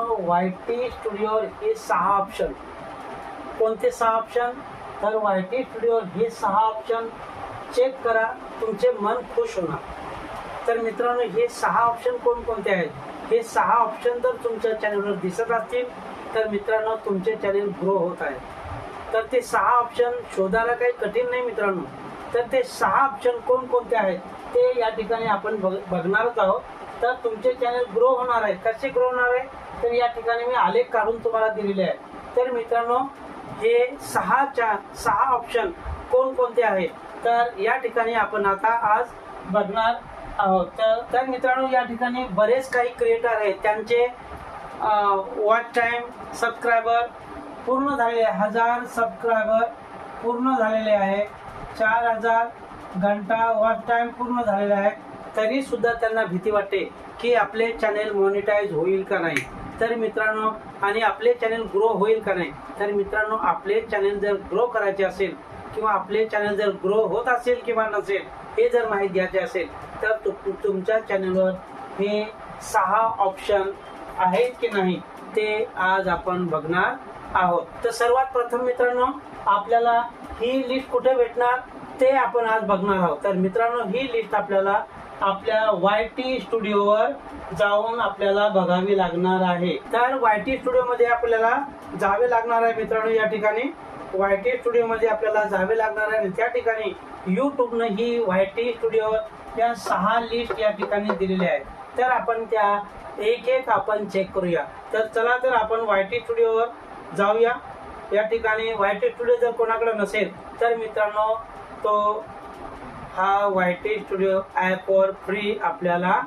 मित्रांनो Y T studio हे सहा ऑप्शन कोणते सहा ऑप्शन तर वाय टी स्टुडिओ हे सहा ऑप्शन चेक करा तुमचे मन खुश होणार. तर मित्रांनो हे सहा ऑप्शन कोणकोणते आहेत? हे सहा ऑप्शन जर तुमच्या चॅनलवर दिसत असतील. तर मित्रांनो तुमचे चॅनल ग्रो होत आहे तर ते सहा ऑप्शन शोधायला काही कठीण नाही मित्रांनो. तर ते सहा ऑप्शन कोणकोणते आहेत? ते या ठिकाणी आपण बघ बघणारच आहोत. तर तुमचे चॅनल ग्रो होणार आहे कसे ग्रो होणार आहे तर या ठिकाणी मी आलेख काढून तुम्हाला दिलेले आहे तर मित्रांनो हे सहा चा सहा ऑप्शन कोणकोणते आहेत? तर या ठिकाणी आपण आता आज बघणार आहोत. तर तर मित्रांनो या ठिकाणी बरेच काही क्रिएटर आहेत. त्यांचे वॉच टाईम सबस्क्रायबर पूर्ण झालेले आहे. हजार सबस्क्रायबर पूर्ण झालेले आहे. चार हजार घंटा वॉच टाईम पूर्ण झालेला आहे. तरी सुद्धा त्यांना भीती वाटते की आपले चॅनेल मॉनिटाईज होईल का नाही. तर मित्रांनो आणि आपले चॅनेल ग्रो होईल का नाही तर मित्रांनो आपले चॅनेल जर ग्रो करायचे असेल किंवा आपले चॅनल जर ग्रो होत असेल किंवा नसेल हे जर माहीत घ्यायचे असेल तर तु- तुमच्या चॅनलवर हे सहा ऑप्शन आहेत की नाही ते आज आपण बघणार आहोत. तर सर्वात प्रथम मित्रांनो आपल्याला ही लिस्ट कुठे भेटणार ते आपण आज बघणार आहोत. तर मित्रांनो ही लिस्ट आपल्याला आपल्या वाय टी स्टुडिओवर जाऊन आपल्याला बघावी लागणार आहे. तर वाय टी स्टुडिओमध्ये आपल्याला जावे लागणार आहे मित्रांनो या ठिकाणी. वाय टी स्टुडिओमध्ये आपल्याला जावे लागणार आहे त्या ठिकाणी युट्यूबनं ही वाय टी स्टुडिओ या सहा लिस्ट या ठिकाणी दिलेल्या आहेत. तर आपण त्या एक एक आपण चेक करूया. तर चला तर आपण वाय टी स्टुडिओवर जाऊया. या ठिकाणी वाय टी स्टुडिओ जर कोणाकडे नसेल तर मित्रांनो तो हा वाय टी स्टुडिओ ॲपवर फ्री आपल्याला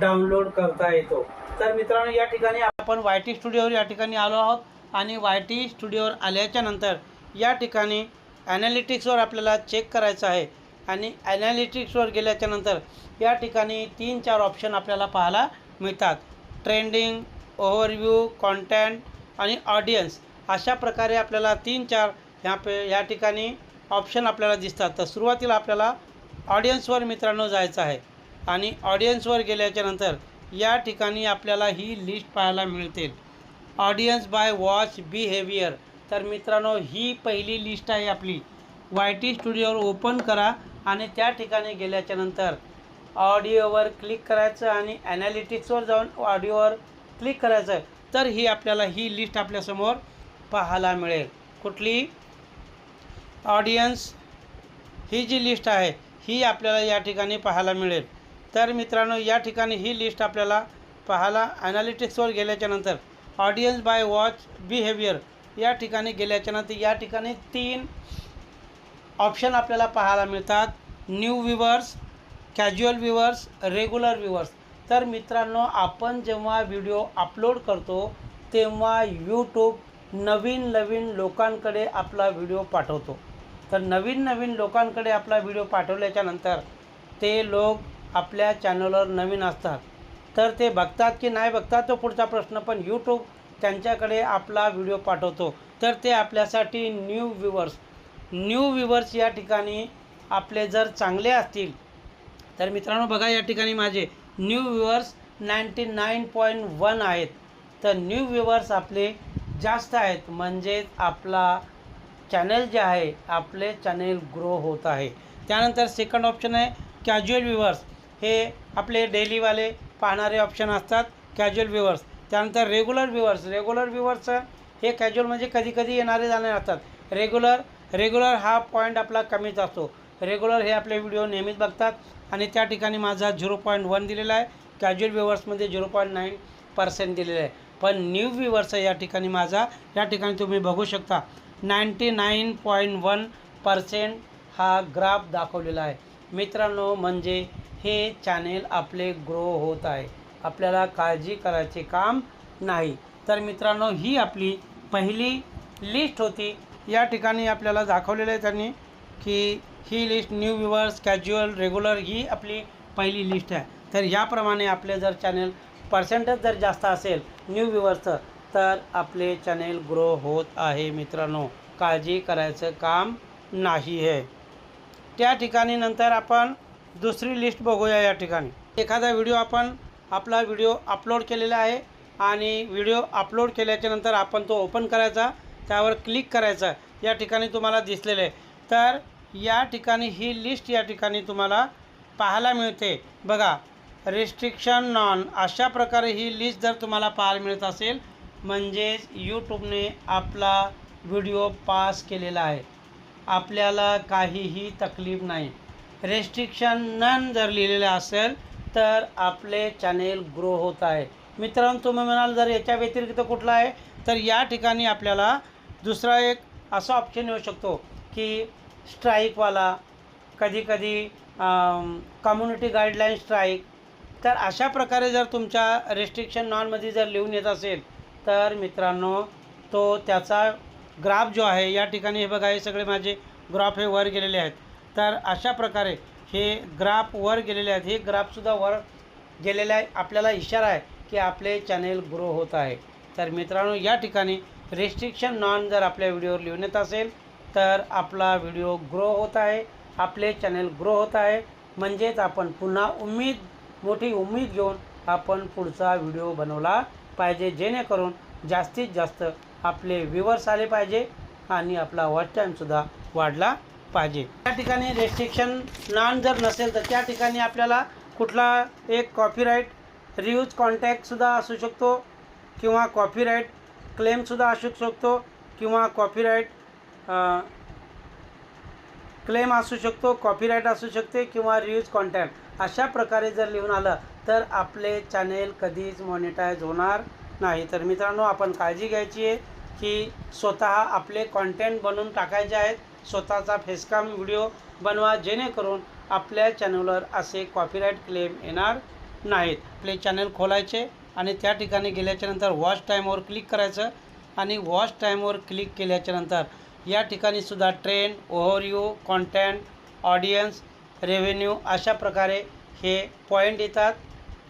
डाउनलोड करता येतो. तर मित्रांनो या ठिकाणी आपण वाय टी स्टुडिओवर या ठिकाणी आलो आहोत आणि वाय टी स्टुडिओवर आल्याच्यानंतर या ठिकाणी ॲनालिटिक्सवर आपल्याला चेक करायचं आहे आणि ॲनालिटिक्सवर गेल्याच्यानंतर या ठिकाणी तीन चार ऑप्शन आपल्याला पाहायला मिळतात. ट्रेंडिंग ओव्हरव्ह्यू कॉन्टॅन्ट आणि ऑडियन्स अशा प्रकारे आपल्याला तीन चार ह्या पे या ठिकाणी ऑप्शन आपल्याला दिसतात. तर सुरुवातीला आपल्याला ऑडियन्सवर मित्रांनो जायचं आहे. आणि ऑडियन्सवर गेल्याच्यानंतर या ठिकाणी आपल्याला ही लिस्ट पाहायला मिळते. Audience by watch behaviour. तर मित्रांनो ही पहिली लिस्ट आहे आपली. वाय टी स्टुडिओवर ओपन करा आणि त्या ठिकाणी गेल्याच्यानंतर ऑडिओवर क्लिक करायचं आणि ॲनालिटिक्सवर जाऊन ऑडिओवर क्लिक करायचं. तर ही आपल्याला ही लिस्ट आपल्यासमोर पाहायला मिळेल. कुठली? ऑडियन्स ही जी लिस्ट आहे ही आपल्याला या ठिकाणी पाहायला मिळेल. तर मित्रांनो या ठिकाणी ही लिस्ट आपल्याला पाहायला ॲनालिटिक्सवर गेल्याच्यानंतर ऑडियन्स बाय वॉच बिहेवियर या ठिकाणी गेल्याच्यानंतर या ठिकाणी तीन ऑप्शन आपल्याला पाहायला मिळतात. New viewers casual viewers regular viewers तर मित्रांनो आपण जेव्हा व्हिडिओ अपलोड करतो तेव्हा यूट्यूब नवीन नवीन लोकांकडे आपला व्हिडिओ पाठवतो. तर नवीन नवीन लोकांकडे आपला व्हिडिओ पाठवल्याच्या नंतर ते लोक आपल्या चॅनलवर नवीन असतात. तर ते बघतात की नाही बघतात तो पुढचा प्रश्न पण यूट्यूब त्यांच्याकडे आपला व्हिडिओ पाठवतो. तर ते आपल्यासाठी न्यू व्ह्युअर्स न्यू व्ह्युअर्स या ठिकाणी आपले जर चांगले असतील तर मित्रांनो बघा या ठिकाणी माझे new viewers ninety nine point one आहेत. तर न्यू व्ह्युअर्स आपले जास्त आहेत म्हणजेच आपला चॅनल जे आहे आपले चॅनेल ग्रो होत आहे. त्यानंतर सेकंड ऑप्शन आहे कॅज्युअल व्ह्युअर्स हे आपले डेलीवाले पाहणारे ऑप्शन असतात कॅज्युअल व्ह्युअर्स त्यानंतर रेग्युलर व्ह्युअर्स रेग्युलर व्ह्युअर्स हे कॅज्युअल म्हणजे कधी कधी येणारे जाणारे असतात. रेग्युलर रेग्युलर हा पॉईंट आपला कमीच असतो. रेग्युलर हे आपले व्हिडिओ नेहमीच बघतात आणि त्या ठिकाणी माझा झिरो पॉईंट वन दिलेला आहे. कॅज्युअल व्ह्युअर्समध्ये झिरो पॉईंट नाईन पर्सेंट दिलेलं आहे. पण न्यू व्ह्युअर्स या ठिकाणी माझा या ठिकाणी तुम्ही बघू शकता. Ninety nine point one percent हा ग्राफ दाखवलेला आहे. मित्रांनो म्हणजे हे चॅनेल आपले ग्रो होत आहे. आपल्याला काळजी करायचे काम नाही. तर मित्रांनो ही आपली पहिली लिस्ट होती. या ठिकाणी आपल्याला दाखवलेलं आहे त्यांनी की ही list new viewers casual regular ही आपली पहिली लिस्ट आहे. तर याप्रमाणे आपले जर चॅनेल पर्सेंटेज जर जास्त असेल न्यू व्ह्युअर्सचं तर आपले चॅनेल ग्रो होत आहे मित्रांनो. काळजी करायचं काम नाही आहे. त्या ठिकाणी नंतर आपण दुसरी लिस्ट बघूया या ठिकाणी. एखादा व्हिडिओ आपण आपला व्हिडिओ अपलोड केलेला आहे आणि व्हिडिओ अपलोड केल्याच्यानंतर आपण तो ओपन करायचा त्यावर क्लिक करायचा या ठिकाणी तुम्हाला दिसलेलं. आहे तर या ठिकाणी ही लिस्ट या ठिकाणी तुम्हाला पाहायला मिळते. बघा रिस्ट्रिक्शन नॉन अशा प्रकारे ही लिस्ट जर तुम्हाला पाहायला मिळत असेल म्हणजेच यूट्यूबने आपला व्हिडिओ पास केलेला आहे. आपल्याला काहीही तकलीफ नाही. रेस्ट्रिक्शन नन जर लिहिलेलं असेल तर आपले चॅनेल ग्रो होत आहे. मित्रांनो तुम्ही म्हणाल जर याच्या व्यतिरिक्त कुठला आहे तर या ठिकाणी आपल्याला दुसरा एक असा ऑप्शन येऊ शकतो की स्ट्राईकवाला कधीकधी कम्युनिटी गाईडलाईन स्ट्राईक तर अशा प्रकारे जर तुमच्या रेस्ट्रिक्शन नॉनमध्ये जर लिहून येत असेल तर मित्रांनो तो त्याचा ग्राफ जो आहे या ठिकाणी हे बघा हे सगळे माझे ग्राफ हे वर गेलेले आहेत. तर अशा प्रकारे हे ग्राफ वर गेलेले आहेत. हे ग्राफसुद्धा वर गेलेले आहे. आपल्याला इशारा आहे की आपले चॅनेल ग्रो होत आहे. तर मित्रांनो या ठिकाणी रेस्ट्रिक्शन नॉन जर आपल्या व्हिडिओवर लिहून येत असेल तर आपला व्हिडिओ ग्रो होत आहे. आपले चॅनेल ग्रो होत आहे. म्हणजेच आपण पुन्हा उम्मीद मोठी उम्मीद घेऊन आपण पुढचा व्हिडिओ बनवला पाहिजे जेणेकरून जास्तीत जास्त आपले व्ह्युअर्स आले पाहिजे आणि आपला वॉच टाईमसुद्धा वाढला पाहिजे. त्या ठिकाणी रेस्ट्रिक्शन नॉन जर नसेल तर त्या ठिकाणी आपल्याला कुठला एक कॉपीराईट रियूज कॉन्टॅक्टसुद्धा असू शकतो किंवा कॉपीराईट क्लेमसुद्धा असू शकतो किंवा कॉपीराईट क्लेम असू शकतो कॉपीराईट असू शकते किंवा रियूज कॉन्टॅक्ट अशा प्रकारे जर लिहून आलं तर आपले चॅनेल कधीच मॉनिटाईज होणार नाही. तर मित्रांनो आपण काळजी घ्यायची आहे की स्वतः आपले कॉन्टेंट बनवून टाकायचे आहेत. स्वतःचा फेसकाम व्हिडिओ बनवा जेणेकरून आपल्या चॅनलवर असे कॉपीराईट क्लेम येणार नाहीत. आपले चॅनल खोलायचे आणि त्या ठिकाणी गेल्याच्यानंतर वॉच टाईमवर क्लिक करायचं आणि वॉच टाईमवर क्लिक केल्याच्यानंतर या ठिकाणी सुद्धा trend overview content audience revenue अशा प्रकारे हे पॉईंट येतात.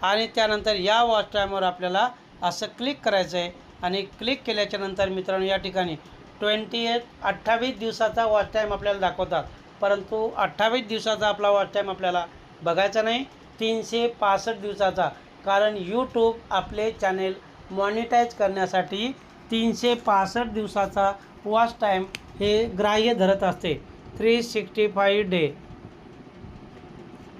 आणि त्यानंतर या वॉच टाईमवर आपल्याला असं क्लिक करायचं आहे आणि क्लिक केल्याच्यानंतर मित्रांनो या ठिकाणी ट्वेंटी एट अठ्ठावीस दिवसाचा वॉच टाईम आपल्याला दाखवतात. परंतु अठ्ठावीस दिवसाचा आपला वॉच टाईम आपल्याला बघायचा नाही. तीनशे पासष्ट दिवसाचा. कारण यूट्यूब आपले चॅनेल मॉनिटाईज करण्यासाठी तीनशे पासष्ट दिवसाचा वॉच टाईम हे ग्राह्य धरत असते. थ्री सिक्स्टी फाईव्ह डे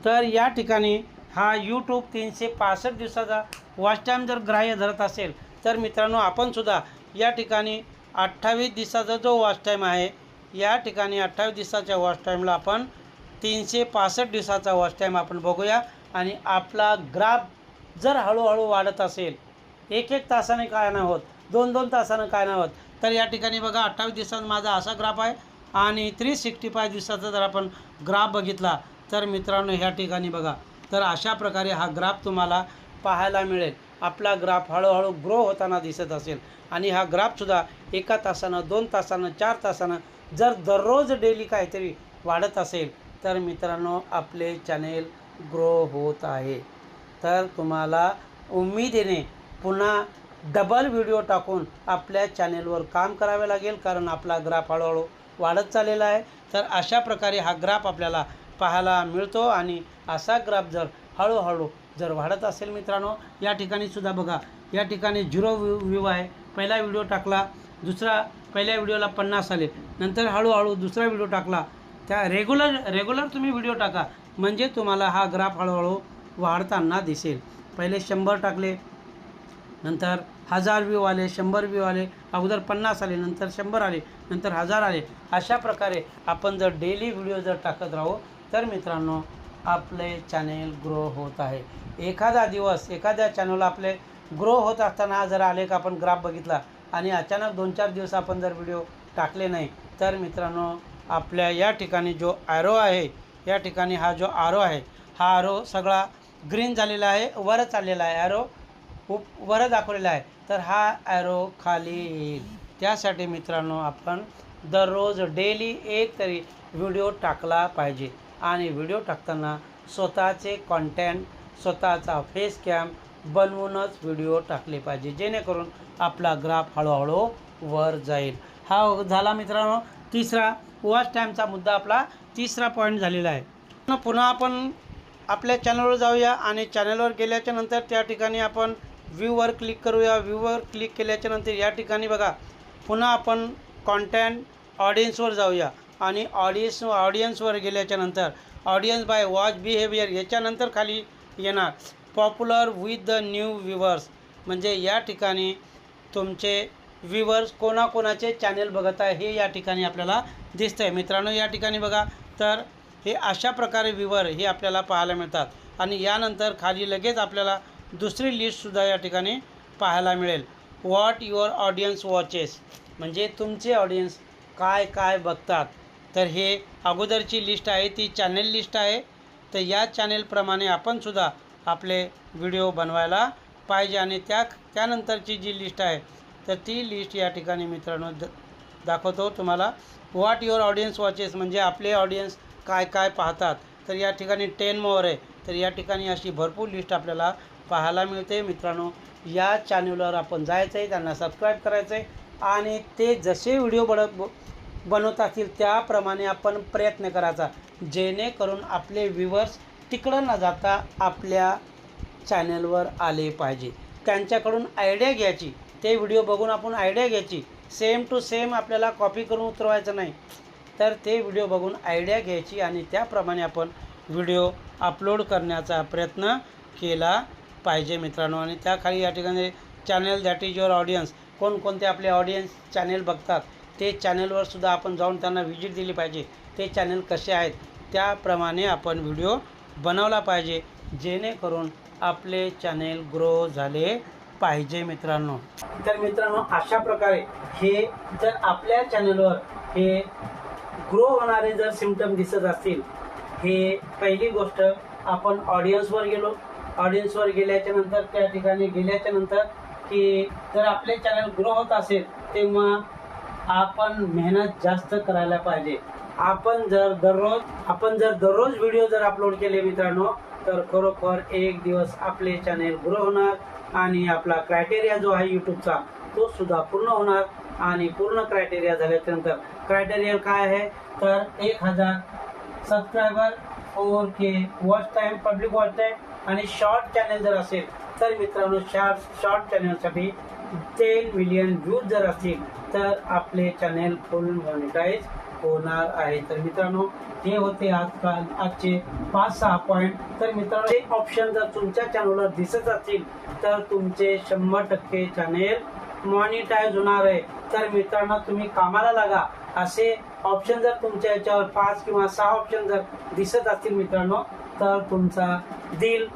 तर या ठिकाणी हा यूट्यूब तीनशे पासष्ट दिवसाचा वॉच टाईम जर ग्राह्य धरत असेल तर मित्रांनो आपणसुद्धा या ठिकाणी अठ्ठावीस दिवसाचा जो वॉच टाईम आहे या ठिकाणी अठ्ठावीस दिवसाच्या वॉच टाईमला आपण तीनशे पासष्ट दिवसाचा वॉच टाईम आपण बघूया. आणि आपला ग्राफ जर हळूहळू वाढत असेल एक एक तासाने काय नाही होत दोन दोन तासानं काय नाही होत तर या ठिकाणी बघा अठ्ठावीस दिवसात माझा असा ग्राफ आहे. आणि थ्री सिक्स्टी फाय दिवसाचा जर आपण ग्राफ बघितला तर मित्रांनो ह्या ठिकाणी बघा तर अशा प्रकारे हा ग्राफ तुम्हाला पाहायला मिळेल. आपला ग्राफ हळूहळू ग्रो होताना दिसत असेल. आणि हा ग्राफसुद्धा एका तासानं दोन तासानं चार तासानं जर दररोज डेली काहीतरी वाढत असेल तर मित्रांनो आपले चॅनेल ग्रो होत आहे. तर तुम्हाला उमेदीने पुन्हा डबल व्हिडिओ टाकून आपल्या चॅनेलवर काम करावे लागेल कारण आपला ग्राफ हळूहळू वाढत चाललेला आहे. तर अशा प्रकारे हा ग्राफ आपल्याला पाहायला मिळतो आणि असा ग्राफ जर हळूहळू जर वाढत असेल मित्रांनो या ठिकाणी सुद्धा बघा या ठिकाणी झिरो व्यू व्ह्यू आहे. पहिला व्हिडिओ टाकला दुसरा पहिल्या व्हिडिओला पन्नास आले. नंतर हळूहळू दुसरा व्हिडिओ टाकला. त्या रेग्युलर रेग्युलर तुम्ही व्हिडिओ टाका. म्हणजे तुम्हाला हा ग्राफ हळूहळू वाढताना दिसेल. पहिले शंभर टाकले नंतर हजार व्यू आले शंभर व्यू आले. अगोदर पन्नास आले नंतर शंभर आले नंतर हजार आले. अशा प्रकारे आपण जर डेली व्हिडिओ जर टाकत राहू तर मित्रांनो आपले चॅनेल ग्रो होत आहे. एखादा दिवस एखाद्या चॅनलला आपले ग्रो होत असताना जर आले का आपण ग्राफ बघितला आणि अचानक दोन चार दिवस आपण जर व्हिडिओ टाकले नाही तर मित्रांनो आपल्या या ठिकाणी जो ॲरो आहे या ठिकाणी हा जो आरो आहे हा आरो सगळा ग्रीन झालेला आहे वर चाललेला आहे. ॲरो उप वर दाखवलेला आहे. तर हा ॲरो खाली येईल. त्यासाठी मित्रांनो आपण दररोज डेली एक तरी व्हिडिओ टाकला पाहिजे. आणि व्हिडिओ टाकताना स्वतःचे कॉन्टेंट स्वतःचा फेस कॅम बनवूनच व्हिडिओ टाकले पाहिजे. जेणेकरून आपला ग्राफ हळूहळू वर जाईल. हा झाला मित्रांनो तिसरा. वॉच टाईमचा मुद्दा आपला तिसरा पॉईंट झालेला आहे. पुन्हा आपण आपल्या चॅनलवर जाऊया आणि चॅनलवर गेल्याच्यानंतर त्या ठिकाणी आपण व्ह्यूवर क्लिक करूया. व्ह्यूवर क्लिक केल्याच्यानंतर या ठिकाणी बघा. पुन्हा आपण कॉन्टेंट ऑडियन्सवर जाऊया. आणि ऑडियन्स ऑडियन्सवर गेल्याच्यानंतर ऑडियन्स बाय वॉच बिहेवियर याच्यानंतर खाली येणार. Popular with the new viewers म्हणजे या ठिकाणी तुमचे व्ह्युअर्स कोणाकोणाचे चॅनल बघत आहे हे या ठिकाणी आपल्याला दिसतं आहे मित्रांनो या ठिकाणी बघा. तर हे अशा प्रकारे व्ह्युअर हे आपल्याला पाहायला मिळतात. आणि यानंतर खाली लगेच आपल्याला दुसरी लिस्टसुद्धा या ठिकाणी पाहायला मिळेल. वॉट युअर ऑडियन्स वॉचेस म्हणजे तुमचे ऑडियन्स काय काय बघतात. तर हे अगोदरची लिस्ट आहे ती चॅनेल लिस्ट आहे. तर या चॅनेलप्रमाणे आपणसुद्धा आपले व्हिडिओ बनवायला पाहिजे आणि त्या त्यानंतरची जी लिस्ट आहे तर ती लिस्ट या ठिकाणी मित्रांनो द दाखवतो तुम्हाला. व्हॉट युअर ऑडियन्स वॉचेस म्हणजे आपले ऑडियन्स काय काय पाहतात. तर या ठिकाणी टेन मोअर आहे. तर या ठिकाणी अशी भरपूर लिस्ट आपल्याला पाहायला मिळते. मित्रांनो या चॅनलवर आपण जायचं आहे त्यांना सबस्क्राईब करायचं आहे आणि ते जसे व्हिडिओ बनत बनवत असतील त्याप्रमाणे आपण प्रयत्न करायचा. जेणेकरून आपले व्ह्युअर्स तिकडं न जाता आपल्या चॅनलवर आले पाहिजे. त्यांच्याकडून आयडिया घ्यायची. ते व्हिडिओ बघून आपण आयडिया घ्यायची. सेम टू सेम आपल्याला कॉपी करून उतरवायचं नाही. तर ते व्हिडिओ बघून आयडिया घ्यायची आणि त्याप्रमाणे आपण व्हिडिओ अपलोड करण्याचा प्रयत्न केला पाहिजे मित्रांनो. आणि त्याखाली या ठिकाणी channel that is your audience कोणकोणते आपले ऑडियन्स चॅनेल बघतात? ते चॅनलवर सुद्धा आपण जाऊन त्यांना व्हिजिट दिली पाहिजे. ते चॅनल कसे आहेत त्याप्रमाणे आपण व्हिडिओ बनवला पाहिजे जेणेकरून आपले चॅनेल ग्रो झाले पाहिजे मित्रांनो. तर मित्रांनो अशा प्रकारे हे जर आपल्या चॅनलवर हे ग्रो होणारे जर सिमटम दिसत असतील हे पहिली गोष्ट आपण ऑडियन्सवर गेलो. ऑडियन्सवर गेल्याच्यानंतर त्या ठिकाणी गेल्याच्यानंतर की जर आपले चॅनल ग्रो होत असेल तेव्हा आपण मेहनत जास्त करायला पाहिजे. आपण जर दररोज आपण जर दररोज व्हिडिओ जर अपलोड केले मित्रांनो तर खरोखर एक दिवस आपले चॅनेल ग्रो होणार आणि आपला क्रायटेरिया जो आहे यूट्यूबचा तो सुद्धा पूर्ण होणार आणि पूर्ण क्रायटेरिया झाल्यानंतर क्रायटेरिया काय आहे? तर एक हजार subscriber four K watch time public watch time आणि शॉर्ट चॅनल जर असेल तर मित्रांनो शॉर्ट शॉर्ट चॅनलसाठी ते मिलियन व्ह्यूज जर असतील तर आपले चॅनेल फुल मॉनिटाईज होणार आहे. तर मित्रांनो हे होते आजकाल आजचे पाच सहा पॉईंट तर मित्रांनो हे ऑप्शन जर तुमच्या चॅनलवर दिसत असतील तर तुमचे शंभर टक्के चॅनेल मॉनिटाईज होणार आहे. तर मित्रांनो तुम्ही कामाला लागा. असे ऑप्शन जर तुमच्या याच्यावर पाच किंवा सहा ऑप्शन जर दिसत असतील मित्रांनो तर तुमचा दिल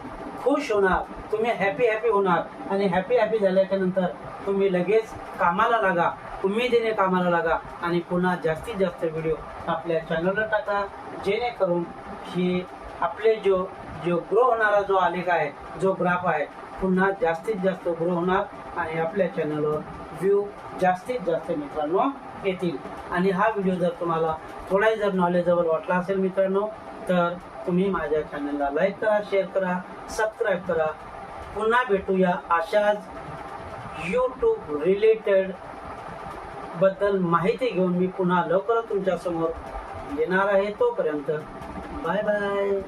खुश होणार. तुम्ही हॅपी हॅपी होणार. आणि हॅपी हॅपी झाल्याच्यानंतर तुम्ही लगेच कामाला लागा. उमेदीने कामाला लागा. आणि पुन्हा जास्तीत जास्त व्हिडिओ आपल्या चॅनलवर टाका. जेणेकरून ही आपले जो जो ग्रो होणारा जो आलेख आहे जो ग्राफ आहे पुन्हा जास्तीत जास्त ग्रो होणार. आणि आपल्या चॅनलवर व्ह्यू जास्तीत जास्त मित्रांनो येतील. आणि हा व्हिडिओ जर तुम्हाला थोडाही जर नॉलेजेबल वाटला असेल मित्रांनो तर तुम्ही माझ्या चॅनलला लाईक करा शेअर करा सबस्क्राईब करा. पुन्हा भेटूया अशाच यूट्यूब रिलेटेडबद्दल माहिती घेऊन मी पुन्हा लवकरच तुमच्यासमोर येणार आहे तोपर्यंत. Bye bye